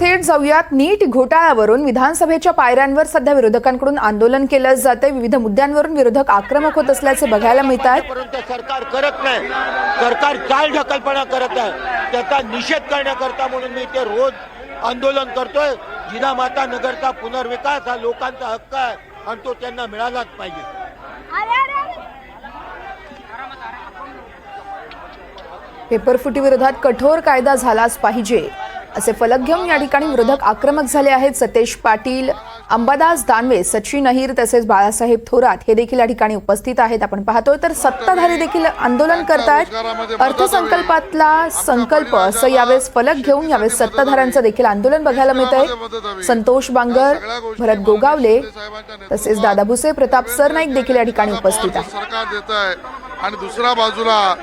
थेट जाऊयात. नीट घोटाळ्यावरून विधानसभेच्या पायऱ्यांवर सध्या विरोधकांकडून आंदोलन केलं जाते विविध मुद्द्यांवरून विरोधक आक्रमक होत असल्याचे बघायला मिळत आहे परंतु सरकार करत नाही सरकार चाल ढकलपणा करत आहे त्याचा निषेध करण्याकरता म्हणून मी ते रोज आंदोलन करतोय. जिनामाता नगरचा पुनर्विकास हा लोकांचा हक्क आहे आणि तो त्यांना मिळालाच पाहिजे. पेपरफुटी विरोधात कठोर कायदा झालाच पाहिजे. असे फलक घेऊन या ठिकाणी विरोधक आक्रमक झाले आहेत. सतेश पाटील अंबादास दानवे सचिन अहिर तसेच बाळासाहेब थोरात हे देखील या ठिकाणी उपस्थित आहेत. आपण पाहतोय तर सत्ताधारी देखील आंदोलन करतायत अर्थसंकल्पातला संकल्प असं यावेळेस फलक घेऊन यावेळेस सत्ताधाऱ्यांचं देखील आंदोलन बघायला मिळत आहे संतोष बांगर भरत गोगावले तसेच दादा भुसे प्रताप सरनाईक देखील या ठिकाणी उपस्थित आहेत. सरकार देत आहे. आणि दुसऱ्या बाजूला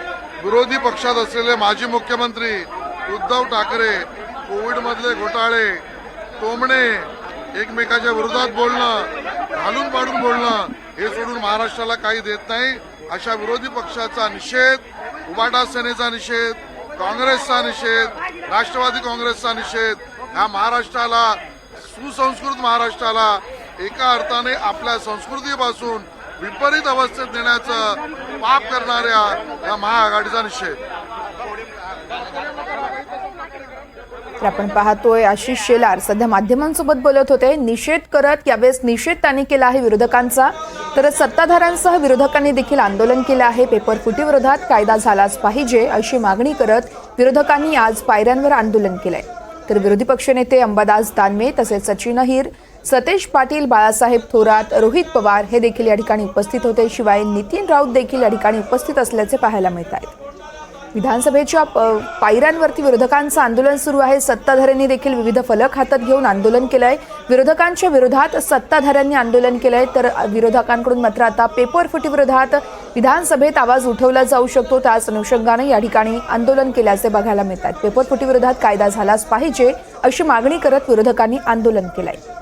विरोधी पक्षात असलेले माजी मुख्यमंत्री उद्धव ठाकरे कोविडमधले घोटाळे टोमणे एकमेकाच्या विरोधात बोलणं घालून पाडून बोलणं हे सोडून महाराष्ट्राला काही देत नाही. अशा विरोधी पक्षाचा निषेध उबाटा सेनेचा निषेध काँग्रेसचा निषेध राष्ट्रवादी काँग्रेसचा निषेध ह्या महाराष्ट्राला सुसंस्कृत महाराष्ट्राला एका अर्थाने आपल्या संस्कृतीपासून विपरीत अवस्थेत नेण्याचं पाप करणाऱ्या या महाआघाडीचा निषेध. आपण पाहतोय आशिष शेलार सध्या माध्यमांसोबत बोलत होते. निषेध करत यावेळेस निषेध त्यांनी केला आहे विरोधकांचा. तर सत्ताधाऱ्यांसह विरोधकांनी देखील आंदोलन केलं आहे. पेपर फुटी विरोधात कायदा झालाच पाहिजे अशी मागणी करत विरोधकांनी आज पायऱ्यांवर आंदोलन केलंय. तर विरोधी पक्षनेते अंबादास दानवे तसेच सचिन अहिर सतेश पाटील बाळासाहेब थोरात रोहित पवार हे देखील या ठिकाणी उपस्थित होते. शिवाय नितीन राऊत देखील या ठिकाणी उपस्थित असल्याचे पाहायला मिळत आहेत. विधानसभेच्या प- पायऱ्यांवरती विरोधकांचं आंदोलन सुरू आहे. सत्ताधाऱ्यांनी देखील विविध फलक हातात घेऊन आंदोलन केलं आहे विरोधकांच्या विरोधात सत्ताधाऱ्यांनी आंदोलन केलं आहे तर विरोधकांकडून मात्र आता पेपर फुटीविरोधात विधानसभेत आवाज उठवला जाऊ शकतो. त्याच अनुषंगानं या ठिकाणी आंदोलन केल्याचे बघायला मिळतात पेपर फुटीविरोधात कायदा झालाच पाहिजे अशी मागणी करत विरोधकांनी आंदोलन केलं आहे